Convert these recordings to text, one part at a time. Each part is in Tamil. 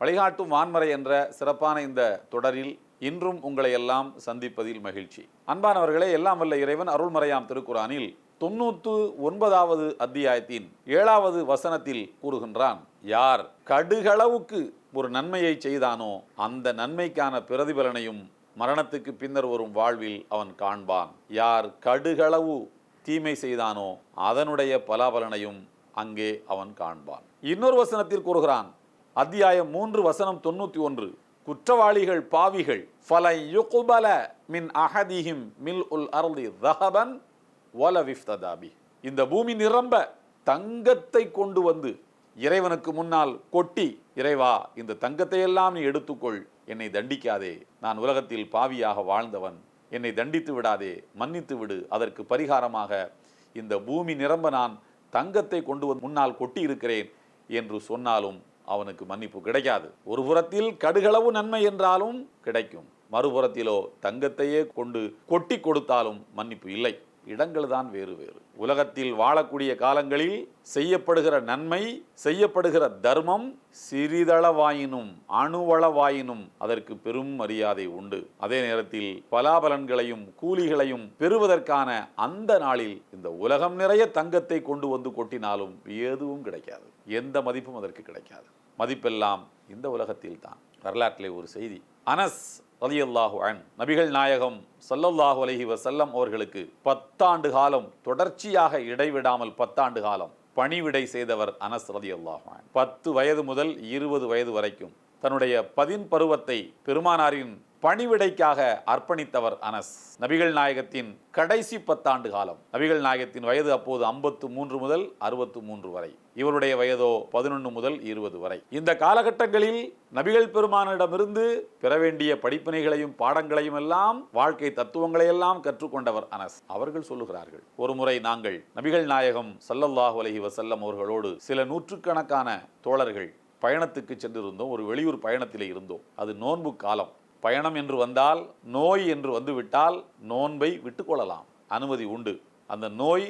வழிகாட்டும் வான்மறை என்ற சிறப்பான இந்த தொடரில் இன்றும் உங்களை எல்லாம் சந்திப்பதில் மகிழ்ச்சி. அன்பானவர்களே எல்லாம் வல்ல இறைவன் அருள்மறையாம் திருக்குறானில் தொண்ணூத்து ஒன்பதாவது அத்தியாயத்தின் ஏழாவது வசனத்தில் கூறுகின்றான் யார் கடுகளவுக்கு ஒரு நன்மையை செய்தானோ அந்த நன்மைக்கான பிரதிபலனையும் மரணத்துக்கு பின்னர் வரும் வாழ்வில் அவன் காண்பான். யார் கடுகளவு தீமை செய்தானோ அதனுடைய பலாபலனையும் அங்கே அவன் காண்பான். இன்னொரு வசனத்தில் கூறுகிறான் அத்தியாயம் மூன்று வசனம் தொண்ணூற்றி ஒன்று. குற்றவாளிகள் பாவிகள் ஃபலை யுகுபல மின் அஹதிஹிம் மில் உல் அருளி ரஹபன் ஒல விஃப்ததாபி இந்த பூமி நிரம்ப தங்கத்தை கொண்டு வந்து இறைவனுக்கு முன்னால் கொட்டி இறைவா இந்த தங்கத்தை எல்லாம் நீ எடுத்துக்கொள். என்னை தண்டிக்காதே. நான் உலகத்தில் பாவியாக வாழ்ந்தவன். என்னை தண்டித்து விடாதே. மன்னித்து விடு. அதற்கு பரிகாரமாக இந்த பூமி நிரம்ப நான் தங்கத்தை கொண்டு வந்து முன்னால் கொட்டி இருக்கிறேன் என்று சொன்னாலும் அவனுக்கு மன்னிப்பு கிடைக்காது. ஒரு புறத்தில் கடுகளவு நன்மை என்றாலும் கிடைக்கும். மறுபுறத்திலோ தங்கத்தையே கொண்டு கொட்டி கொடுத்தாலும் மன்னிப்பு இல்லை. இடங்கள் தான் வேறு வேறு. உலகத்தில் வாழக்கூடிய காலங்களில் செய்யப்படுகிற நன்மை செய்யப்படுகிற தர்மம் சிறிதளவாயினும் அணுவளவாயினும் அதற்கு பெரும் மரியாதை உண்டு. அதே நேரத்தில் பலாபலன்களையும் கூலிகளையும் பெறுவதற்கான அந்த நாளில் இந்த உலகம் நிறைய தங்கத்தை கொண்டு வந்து கொட்டினாலும் எதுவும் கிடைக்காது. எந்த மதிப்பும் அதற்கு கிடைக்காது. மதிப்பெல்லாம் இந்த உலகத்தில் தான். வரலாற்றிலே ஒரு செய்தி. அனஸ் ரலியல்லாஹு அன் நபிகள் நாயகம் சல்லல்லாஹு அலஹி வசல்லம் அவர்களுக்கு பத்தாண்டு காலம் தொடர்ச்சியாக இடைவிடாமல் பத்தாண்டு காலம் பணிவிடை செய்தவர் அனஸ் ரலியல்லாஹு அன். பத்து வயது முதல் இருபது வயது வரைக்கும் தன்னுடைய பதின் பருவத்தை பெருமானாரின் பணிவிடைக்காக அர்ப்பணித்தவர் அனஸ். நபிகள் நாயகத்தின் கடைசி பத்தாண்டு காலம். நபிகள் நாயகத்தின் வயது அப்போது ஐம்பத்து மூன்று முதல் அறுபத்து மூன்று வரை. இவருடைய வயதோ பதினொன்று முதல் இருபது வரை. இந்த காலகட்டங்களில் நபிகள் பெருமானிடமிருந்து பெற வேண்டிய படிப்பினைகளையும் பாடங்களையும் எல்லாம் வாழ்க்கை தத்துவங்களையெல்லாம் கற்றுக்கொண்டவர் அனஸ். அவர்கள் சொல்லுகிறார்கள் ஒரு முறை நாங்கள் நபிகள் நாயகம் சல்லல்லாஹு அலஹி வசல்லம் அவர்களோடு சில நூற்றுக்கணக்கான தோழர்கள் பயணத்துக்கு சென்றிருந்தோம். ஒரு வெளியூர் பயணத்தில் இருந்தோம். அது நோன்பு காலம். பயணம் என்று வந்தால் நோய் என்று வந்துவிட்டால் நோன்பை விட்டுக்கொள்ளலாம் அனுமதி உண்டு. அந்த நோய்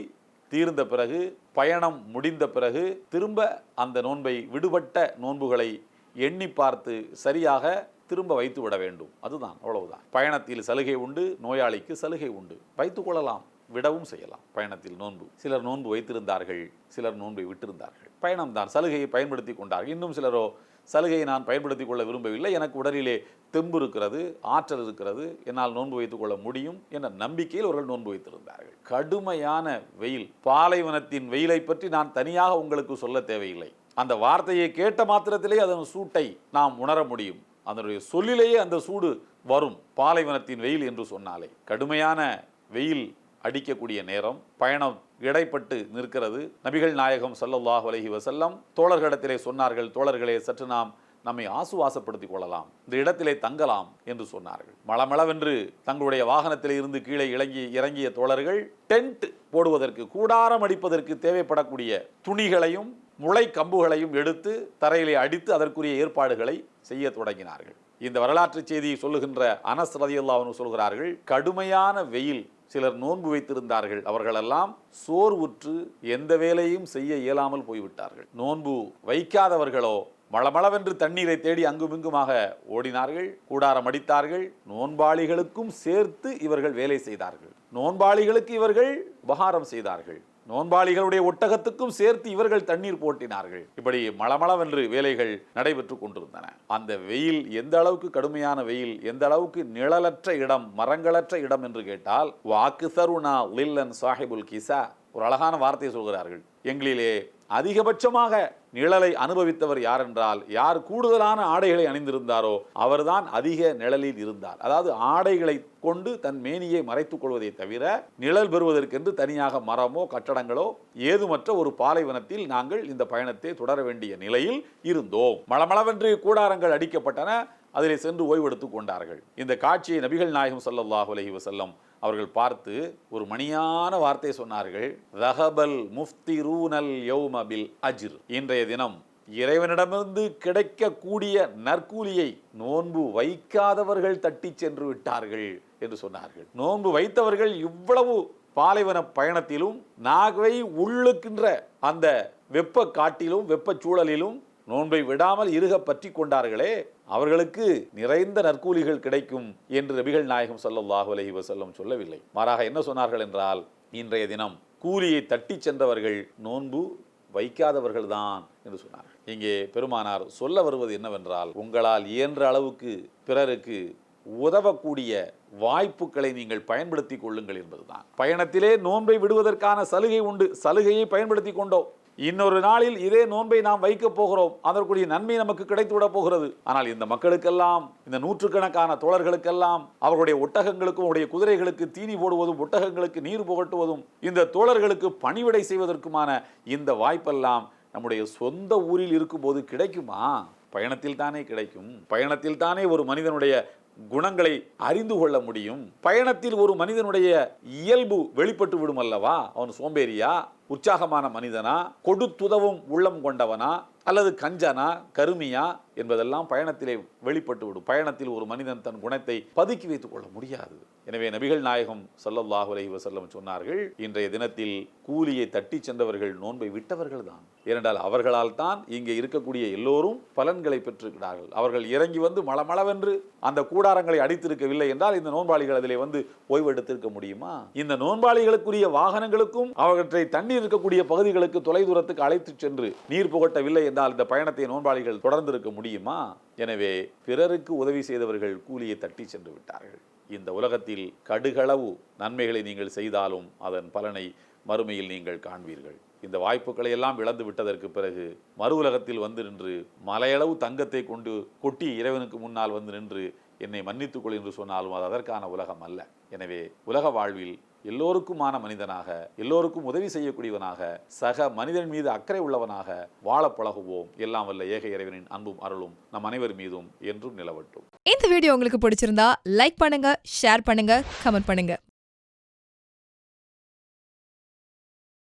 தீர்ந்த பிறகு பயணம் முடிந்த பிறகு திரும்ப அந்த நோன்பை விடுபட்ட நோன்புகளை எண்ணி பார்த்து சரியாக திரும்ப வைத்து விட வேண்டும். அதுதான் அவ்வளவுதான். பயணத்தில் சலுகை உண்டு நோயாளிக்கு சலுகை உண்டு. வைத்துக்கொள்ளலாம் விடவும் செய்யலாம். பயணத்தில் நோன்பு. சிலர் நோன்பு வைத்திருந்தார்கள் சிலர் நோன்பை விட்டிருந்தார்கள். பயணம்தான் சலுகையை பயன்படுத்தி கொண்டார்கள். இன்னும் சிலரோ சலுகையை நான் பயன்படுத்திக் கொள்ள விரும்பவில்லை. எனக்கு உடலிலே தெம்பு இருக்கிறது ஆற்றல் இருக்கிறது. என்னால் நோன்பு வைத்துக் கொள்ள முடியும் என்ற நம்பிக்கையில் அவர்கள் நோன்பு வைத்திருந்தார்கள். கடுமையான வெயில் பாலைவனத்தின் வெயிலை பற்றி நான் தனியாக உங்களுக்கு சொல்ல தேவையில்லை. அந்த வார்த்தையை கேட்ட மாத்திரத்திலே அதன் சூட்டை நாம் உணர முடியும். அதனுடைய சொல்லிலேயே அந்த சூடு வரும். பாலைவனத்தின் வெயில் என்று சொன்னாலே. கடுமையான வெயில் அடிக்கக்கூடிய நேரம் பயணம் இடைப்பட்டு நிற்கிறது. நபிகள் நாயகம் சல்லல்லாஹ் அலஹி வசல்லம் தோழர்களிடத்திலே சொன்னார்கள் தோழர்களே சற்று நாம் நம்மை ஆசுவாசப்படுத்திக் கொள்ளலாம். இந்த இடத்திலே தங்கலாம் என்று சொன்னார்கள். மளமளவென்று தங்களுடைய வாகனத்தில் இருந்து கீழே இறங்கி இறங்கிய தோழர்கள் டென்ட் போடுவதற்கு கூடாரம் அடிப்பதற்கு தேவைப்படக்கூடிய துணிகளையும் முளை கம்புகளையும் எடுத்து தரையிலே அடித்து அதற்குரிய ஏற்பாடுகளை செய்ய தொடங்கினார்கள். இந்த வரலாற்று செய்தியை சொல்லுகின்ற அனஸ் ரதியுல்லாஹு சொல்கிறார்கள் கடுமையான வெயில் சிலர் நோன்பு வைத்திருந்தார்கள். அவர்களெல்லாம் சோர்வுற்று எந்த வேலையும் செய்ய இயலாமல் போய்விட்டார்கள். நோன்பு வைக்காதவர்களோ மளமளவென்று தண்ணீரை தேடி அங்குமிங்குமாக ஓடினார்கள். கூடாரம் அடித்தார்கள். நோன்பாளிகளுக்கும் சேர்த்து இவர்கள் வேலை செய்தார்கள். நோன்பாளிகளுக்கு இவர்கள் உபகாரம் செய்தார்கள். நோன்பாளிகளுடைய ஒட்டகத்துக்கும் சேர்த்து இவர்கள் தண்ணீர் போட்டினார்கள். இப்படி மளமளவென்று வேலைகள் நடைபெற்று கொண்டிருந்தன. அந்த வெயில் எந்த அளவுக்கு கடுமையான வெயில் எந்த அளவுக்கு நிழலற்ற இடம் மரங்களற்ற இடம் என்று கேட்டால் வாக்கு சருணா லில்லன் சாஹிபுல் கிசா. ஒரு அழகான வார்த்தையை சொல்கிறார்கள். எங்களிலே அதிகபட்சமாக நிழலை அனுபவித்தவர் யார் என்றால் யார் கூடுதலான ஆடைகளை அணிந்திருந்தாரோ அவர்தான் அதிக நிழலில் இருந்தார். அதாவது ஆடைகளை கொண்டு தன் மேனியை மறைத்துக் கொள்வதை தவிர நிழல் பெறுவதற்கென்று தனியாக மரமோ கட்டடங்களோ ஏதுமற்ற ஒரு பாலைவனத்தில் நாங்கள் இந்த பயணத்தை தொடர வேண்டிய நிலையில் இருந்தோம். மளமளவென்று கூடாரங்கள் அடிக்கப்பட்டன அதிலே சென்று ஓய்வெடுத்துக் கொண்டார்கள். இந்த காட்சியை நபிகள் நாயகம் ஸல்லல்லாஹு அலஹி வசல்லம் அவர்கள் பார்த்து ஒரு மணியான வார்த்தை சொன்னார்கள். ரஹபல் முஃப்தி ரூனல் யௌமபில் அஜிர். இன்றைய தினம் இறைவனிடமிருந்து கிடைக்கக்கூடிய நற்கூலியை நோன்பு வைக்காதவர்கள் தட்டி சென்று விட்டார்கள் என்று சொன்னார்கள். நோன்பு வைத்தவர்கள் இவ்வளவு பாலைவன பயணத்திலும் நாகவை உள்ளுக்கின்ற அந்த வெப்ப காட்டிலும் வெப்ப சூழலிலும் நோன்பை விடாமல் இருக பற்றி கொண்டார்களே அவர்களுக்கு நிறைந்த நற்கூலிகள் கிடைக்கும் என்று நபிகள் நாயகம் ஸல்லல்லாஹு அலஹி வசல்லம் சொல்லவில்லை. மாறாக என்ன சொன்னார்கள் என்றால் இன்றைய தினம் கூலியை தட்டி சென்றவர்கள் நோன்பு வைக்காதவர்கள்தான் என்று சொன்னார் இங்கே பெருமானார் சொல்ல வருவது என்னவென்றால் உங்களால் இயன்ற அளவுக்கு பிறருக்கு உதவக்கூடிய வாய்ப்புகளை நீங்கள் பயன்படுத்தி கொள்ளுங்கள் என்பதுதான். பயணத்திலே நோன்பை விடுவதற்கான சலுகை உண்டு. சலுகையை பயன்படுத்தி கொண்டோம். இன்னொரு நாளில் இதே நோன்பை நாம் வைக்கப் போகிறோம். அதற்குரிய நன்மை நமக்கு கிடைத்து விட போகிறது. ஆனால் இந்த மக்களுக்கெல்லாம் இந்த நூற்றுக்கணக்கான தோழர்களுக்கெல்லாம் அவர்களுடைய ஒட்டகங்களுக்கும் அவருடைய குதிரைகளுக்கு தீனி போடுவதும் ஒட்டகங்களுக்கு நீர் புகட்டுவதும் இந்த தோழர்களுக்கு பணிவிடை செய்வதற்குமான இந்த வாய்ப்பெல்லாம் நம்முடைய சொந்த ஊரில் இருக்கும்போது கிடைக்குமா? பயணத்தில் தானே கிடைக்கும். பயணத்தில் தானே ஒரு மனிதனுடைய குணங்களை அறிந்து கொள்ள முடியும். பயணத்தில் ஒரு மனிதனுடைய இயல்பு வெளிப்பட்டு விடும் அல்லவா? அவன் சோம்பேறியா? உற்சாகமான மனிதனா? கொடுத்துதவும் உள்ளம் கொண்டவனா? அல்லது கஞ்சனா கருமியா என்பதெல்லாம் பயணத்திலே வெளிப்பட்டு விடும். பயணத்தில் ஒரு மனிதன் தன் குணத்தை பதுக்கி வைத்துக் கொள்ள முடியாது. எனவே நபிகள் நாயகம் சல்லல்லாஹு அலஹி வசல்லம் சொன்னார்கள் இன்றைய தினத்தில் கூலியை தட்டி சென்றவர்கள் நோன்பை விட்டவர்கள் தான். ஏனென்றால் அவர்களால் தான் இங்கே இருக்கக்கூடிய எல்லோரும் பலன்களை பெற்றிருக்கிறார்கள். அவர்கள் இறங்கி வந்து மளமளவென்று அந்த கூடாரங்களை அடித்திருக்கவில்லை என்றால் இந்த நோன்பாளிகள் அதிலே வந்து ஓய்வெடுத்திருக்க முடியுமா? இந்த நோன்பாளிகளுக்குரிய வாகனங்களுக்கும் அவற்றை தண்ணீர் இருக்கக்கூடிய பகுதிகளுக்கு தொலைதூரத்துக்கு அழைத்துச் சென்று நீர் புகட்டவில்லை செய்தால் இந்த பயணத்தை நோன்பாளிகள் தொடர்ந்திருக்க முடியுமா? எனவே பிறருக்கு உதவி செய்தவர்கள் கூலியை தட்டி சென்று விட்டார்கள். இந்த உலகத்தில் கடுகளவு நன்மைகளை நீங்கள் செய்தாலும் அதன் பலனை மறுமையில் நீங்கள் காண்பீர்கள். இந்த வாய்ப்புகளை எல்லாம் இழந்து விட்டதற்கு பிறகு மறு உலகத்தில் வந்து நின்று மலையளவு தங்கத்தை கொண்டு கொட்டி இறைவனுக்கு முன்னால் வந்து நின்று என்னை மன்னித்துக் கொள் என்று சொன்னாலும் அது அதற்கான உலகம் அல்ல. எனவே உலக வாழ்வில் எல்லோருக்குமான மனிதனாக எல்லோருக்கும் உதவி செய்யக்கூடியவனாக சக மனிதன் மீது அக்கறை உள்ளவனாக வாழ பழகுவோம். எல்லாம் வல்ல ஏக இறைவனின் அன்பும் அருளும் நம் அனைவர் மீதும் என்றும் நிலவட்டும். இந்த வீடியோ உங்களுக்கு பிடிச்சிருந்தா லைக் பண்ணுங்க ஷேர் பண்ணுங்க கமெண்ட் பண்ணுங்க.